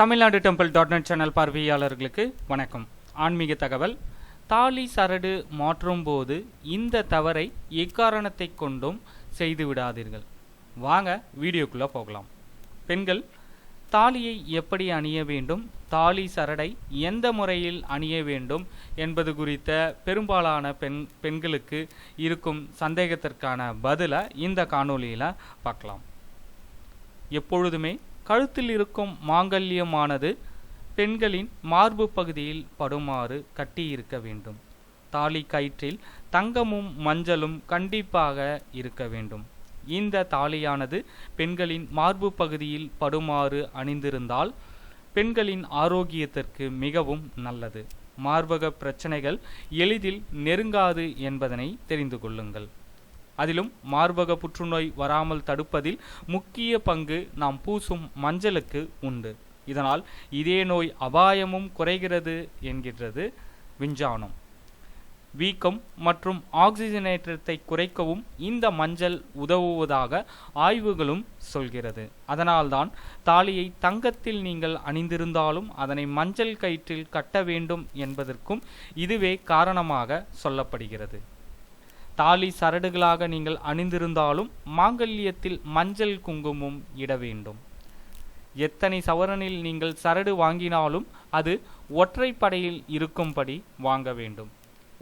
Tamil Nadu temple dot net channel பார்வையாளர்களுக்கு வணக்கம். ஆன்மீக தகவல். தாலி சரடு மாற்றும் போது இந்த தவறை எக்காரணத்தை கொண்டும் செய்து விடாதீர்கள். வாங்க வீடியோக்குள்ளே போகலாம். பெண்கள் தாலியை எப்படி அணிய வேண்டும்? தாலி சரடை எந்த முறையில் அணிய வேண்டும் என்பது குறித்த பெரும்பாலான பெண் பெண்களுக்கு இருக்கும் சந்தேகத்திற்கான பதிலை இந்த காணொளியில் பார்க்கலாம். எப்பொழுதுமே கழுத்தில் இருக்கும் மாங்கல்யமானது பெண்களின் மார்பு பகுதியில் படுமாறு கட்டியிருக்க வேண்டும். தாலி கயிற்றில் தங்கமும் மஞ்சளும் கண்டிப்பாக இருக்க வேண்டும். இந்த தாலியானது பெண்களின் மார்பு பகுதியில் படுமாறு அணிந்திருந்தால் பெண்களின் ஆரோக்கியத்திற்கு மிகவும் நல்லது. மார்பக பிரச்சனைகள் எளிதில் நெருங்காது என்பதனை தெரிந்து கொள்ளுங்கள். அதிலும் மார்பக புற்றுநோய் வராமல் தடுப்பதில் முக்கிய பங்கு நாம் பூசும் மஞ்சளுக்கு உண்டு. இதனால் இதே நோய் அபாயமும் குறைகிறது என்கின்றது விஞ்ஞானம். வீக்கம் மற்றும் ஆக்சிஜனேற்றத்தை குறைக்கவும் இந்த மஞ்சள் உதவுவதாக ஆய்வுகளும் சொல்கிறது. அதனால்தான் தாலியை தங்கத்தில் நீங்கள் அணிந்திருந்தாலும் அதனை மஞ்சள் கயிற்றில் கட்ட வேண்டும் என்பதற்கும் இதுவே காரணமாக சொல்லப்படுகிறது. தாலி சரடுகளாக நீங்கள் அணிந்திருந்தாலும் மாங்கல்யத்தில் மஞ்சள் குங்குமம் இட வேண்டும். எத்தனை சவரனில் நீங்கள் சரடு வாங்கினாலும் அது ஒற்றைப்படையில் இருக்கும்படி வாங்க வேண்டும்.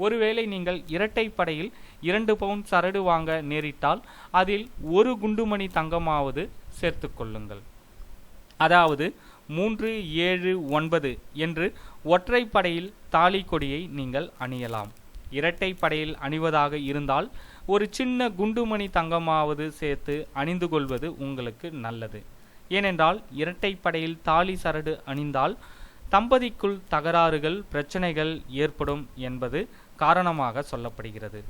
ஒருவேளை நீங்கள் இரட்டைப்படையில் இரண்டு பவுன் சரடு வாங்க நேரிட்டால் அதில் ஒரு குண்டுமணி தங்கமாவது சேர்த்து கொள்ளுங்கள். அதாவது மூன்று ஏழு ஒன்பது என்று ஒற்றைப்படையில் தாலி கொடியை நீங்கள் அணியலாம். இரட்டை படையில் அணிவதாக இருந்தால் ஒரு சின்ன குண்டுமணி தங்கமாவது சேர்த்து அணிந்து கொள்வது உங்களுக்கு நல்லது. ஏனென்றால் இரட்டை படையில் தாலி சரடு அணிந்தால் தம்பதிக்குள் தகராறுகள் பிரச்சனைகள் ஏற்படும் என்பது காரணமாக சொல்லப்படுகிறது.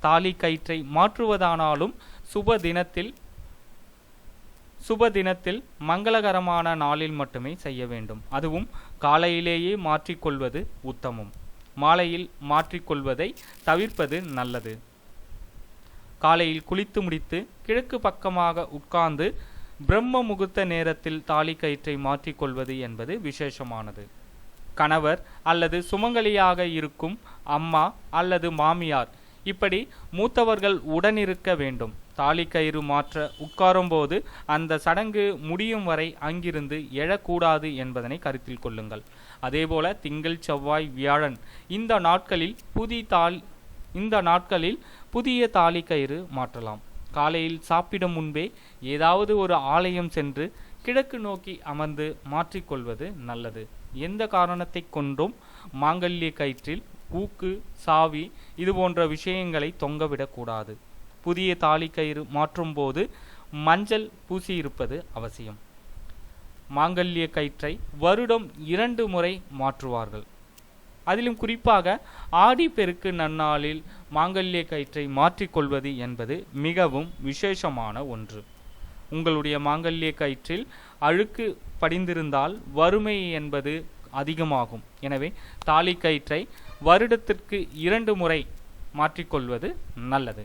தாலி கயிற்றை மாற்றுவதானாலும் சுப தினத்தில் சுப தினத்தில் மங்களகரமான நாளில் மட்டுமே செய்ய வேண்டும். அதுவும் காலையிலேயே மாற்றிக்கொள்வது உத்தமம். மாலையில் மாற்றிக்கொள்வதை தவிர்ப்பது நல்லது. காலையில் குளித்து முடித்து கிழக்கு பக்கமாக உட்கார்ந்து பிரம்ம முகூர்த்த நேரத்தில் தாலி கயிற்றை மாற்றிக்கொள்வது என்பது விசேஷமானது. கணவர் அல்லது சுமங்கலியாக இருக்கும் அம்மா அல்லது மாமியார் இப்படி மூத்தவர்கள் உடனிருக்க வேண்டும். தாலி கயிறு மாற்ற உட்காரும்போது அந்த சடங்கு முடியும் வரை அங்கிருந்து எழக்கூடாது என்பதனை கருத்தில் கொள்ளுங்கள். அதேபோல திங்கள் செவ்வாய் வியாழன் இந்த நாட்களில் புதி தால் இந்த நாட்களில் புதிய தாலி கயிறு மாற்றலாம். காலையில் சாப்பிடும் முன்பே ஏதாவது ஒரு ஆலயம் சென்று கிழக்கு நோக்கி அமர்ந்து மாற்றிக்கொள்வது நல்லது. எந்த காரணத்தை கொண்டும் மாங்கல்ய கயிற்றில் ஊக்கு சாவி இது போன்ற விஷயங்களை தொங்கவிடக்கூடாது. புதிய தாலி கயிறு மாற்றும் போது மஞ்சள் பூசியிருப்பது அவசியம். மாங்கல்ய கயிற்றை வருடம் இரண்டு முறை மாற்றுவார்கள். அதிலும் குறிப்பாக ஆடி பெருக்கு நன்னாளில் மாங்கல்ய கயிற்றை மாற்றிக்கொள்வது என்பது மிகவும் விசேஷமான ஒன்று. உங்களுடைய மாங்கல்ய கயிற்றில் அழுக்கு படிந்திருந்தால் வறுமை என்பது அதிகமாகும். எனவே தாலி கயிற்றை வருடத்திற்கு இரண்டு முறை மாற்றிக்கொள்வது நல்லது.